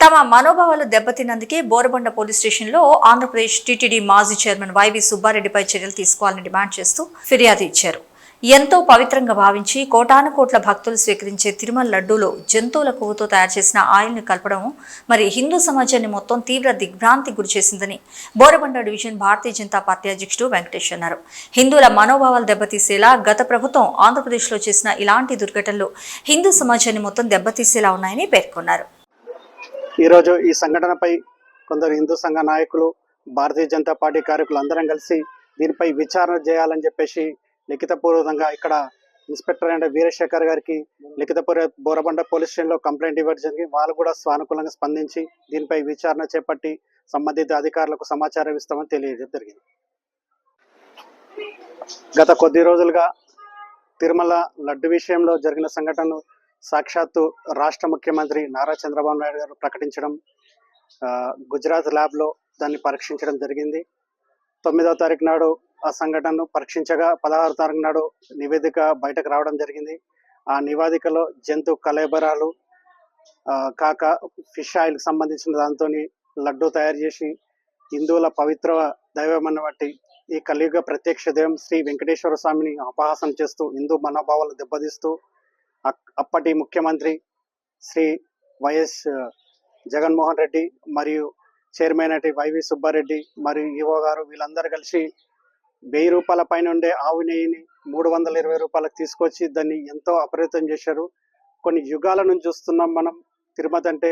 తమ మనోభావాలు దెబ్బతిన్నందుకే బోరబండ పోలీస్ స్టేషన్లో ఆంధ్రప్రదేశ్ టీటీడీ మాజీ చైర్మన్ వైవి సుబ్బారెడ్డిపై చర్యలు తీసుకోవాలని డిమాండ్ చేస్తూ ఫిర్యాదు ఇచ్చారు. ఎంతో పవిత్రంగా భావించి కోటాను కోట్ల భక్తులు స్వీకరించే తిరుమల లడ్డూలో జంతువుల కొవ్వుతో తయారు చేసిన ఆయిల్ని కలపడం మరి హిందూ సమాజాన్ని మొత్తం తీవ్ర దిగ్భ్రాంతి గురిచేసిందని బోరబండ డివిజన్ భారతీయ జనతా పార్టీ అధ్యక్షుడు వెంకటేష్ అన్నారు. హిందువుల మనోభావాలు దెబ్బతీసేలా గత ప్రభుత్వం ఆంధ్రప్రదేశ్లో చేసిన ఇలాంటి దుర్ఘటనలు హిందూ సమాజాన్ని మొత్తం దెబ్బతీసేలా ఉన్నాయని పేర్కొన్నారు. ఈరోజు ఈ సంఘటనపై కొందరు హిందూ సంఘ నాయకులు భారతీయ జనతా పార్టీ కార్యకులు అందరం కలిసి దీనిపై విచారణ చేయాలని చెప్పేసి లిఖితపూర్వకంగా ఇక్కడ ఇన్స్పెక్టర్ అండ్ వీరశేఖర్ గారికి లిఖితపూర్వ బోరబండ పోలీస్ స్టేషన్లో కంప్లైంట్ ఇవ్వడం జరిగింది వాళ్ళు కూడా సానుకూలంగా స్పందించి దీనిపై విచారణ చేపట్టి సంబంధిత అధికారులకు సమాచారం ఇస్తామని తెలియజేయడం జరిగింది. గత కొద్ది రోజులుగా తిరుమల లడ్డు విషయంలో జరిగిన సంఘటనను సాక్షాత్తు రాష్ట్ర ముఖ్యమంత్రి నారా చంద్రబాబు నాయుడు గారు ప్రకటించడం గుజరాత్ ల్యాబ్లో దాన్ని పరీక్షించడం జరిగింది. తొమ్మిదవ తారీఖు నాడు ఆ సంఘటనను పరీక్షించగా పదహారు తారీఖు నాడు నివేదిక బయటకు రావడం జరిగింది. ఆ నివేదికలో జంతు కలేబరాలు కాక ఫిష్ ఆయిల్కి సంబంధించిన దాంతో లడ్డు తయారు చేసి హిందువుల పవిత్ర దైవమన్న బట్టి ఈ కలియుగ ప్రత్యక్ష దైవం శ్రీ వెంకటేశ్వర స్వామిని అపహాసం చేస్తూ హిందూ మనోభావాలు దెబ్బతీస్తూ అప్పటి ముఖ్యమంత్రి శ్రీ వైఎస్ జగన్మోహన్ రెడ్డి మరియు చైర్మన్ అటు వైవి సుబ్బారెడ్డి మరియు ఈవో గారు వీళ్ళందరూ కలిసి వెయ్యి రూపాయల పైన ఉండే ఆవు నెయ్యిని మూడు వందల ఇరవై రూపాయలకు తీసుకొచ్చి దాన్ని ఎంతో అపరితం చేశారు. కొన్ని యుగాల నుంచి చూస్తున్నాం మనం. తిరుమతి అంటే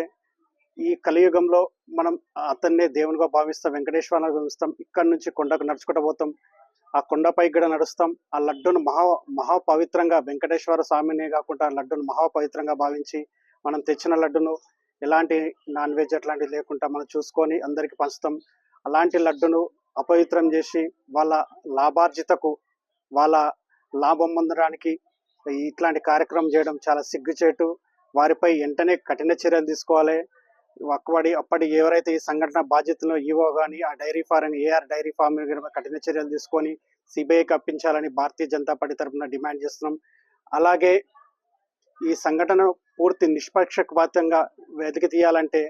ఈ కలియుగంలో మనం అతన్నే దేవునిగా భావిస్తాం వెంకటేశ్వర భావిస్తాం ఇక్కడి నుంచి కొండకు నడుచుకుంటూ పోతాం. ఆ కొండపై కూడా నడుస్తాం. ఆ లడ్డును మహా మహాపవిత్రంగా వెంకటేశ్వర స్వామినే కాకుండా ఆ లడ్డును మహాపవిత్రంగా భావించి మనం తెచ్చిన లడ్డును ఎలాంటి నాన్ వెజ్ అట్లాంటివి లేకుండా మనం చూసుకొని అందరికి పంచుతాం. అలాంటి లడ్డును అపవిత్రం చేసి వాళ్ళ లాభార్జితకు వాళ్ళ లాభం పొందడానికి ఇట్లాంటి కార్యక్రమం చేయడం చాలా సిగ్గుచేటు. వారిపై వెంటనే కఠిన చర్యలు తీసుకోవాలి. అక్కడి అప్పటి ఎవరైతే ఈ సంఘటన బాధ్యతలో ఈవో కానీ ఆ dairy farm AR dairy farm కఠిన చర్యలు తీసుకొని సిబిఐకి అప్పించాలని భారతీయ జనతా పార్టీ తరఫున డిమాండ్ చేస్తున్నాం. అలాగే ఈ సంఘటన పూర్తి నిష్పక్షపాతంగా వెతికి తీయాలంటే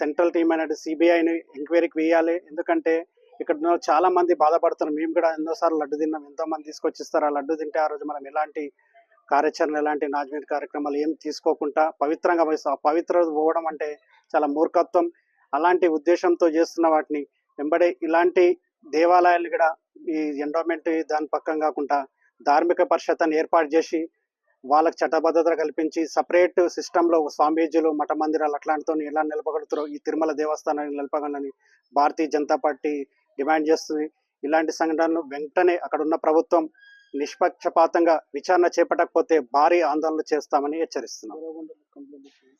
సెంట్రల్ టీం అనేది సిబిఐని ఎంక్వైరీకి వేయాలి. ఎందుకంటే ఇక్కడ చాలా మంది బాధపడుతున్నారు. మేము కూడా ఎన్నోసార్లు లడ్డు తిన్నాం. ఎంతో మంది తీసుకొచ్చిస్తారు ఆ లడ్డు తింటే ఆ రోజు మనం ఎలాంటి కార్యాచరణ ఎలాంటి నాజ్మెంట్ కార్యక్రమాలు ఏం తీసుకోకుండా పవిత్రంగా భావిస్తాం. ఆ పవిత్ర పోవడం అంటే చాలా మూర్ఖత్వం అలాంటి ఉద్దేశంతో చేస్తున్న వాటిని వెంబడే ఇలాంటి దేవాలయాలు కూడా ఈ ఎండోమెంట్ దాని పక్కన కాకుండా ధార్మిక పరిషత్ని ఏర్పాటు చేసి వాళ్ళకి చట్టబద్ధత కల్పించి సపరేట్ సిస్టంలో స్వామీజీలు మఠ మందిరాలు అట్లాంటితో ఎలా నిలపగలుగుతారో ఈ తిరుమల దేవస్థానాన్ని నిలపగలని భారతీయ జనతా పార్టీ డిమాండ్ చేస్తుంది ఇలాంటి సంఘటనలు వెంటనే అక్కడ ఉన్న ప్రభుత్వం నిష్పక్షపాతంగా విచారణ చేపట్టకపోతే భారీ ఆందోళన చేస్తామని హెచ్చరిస్తున్నారు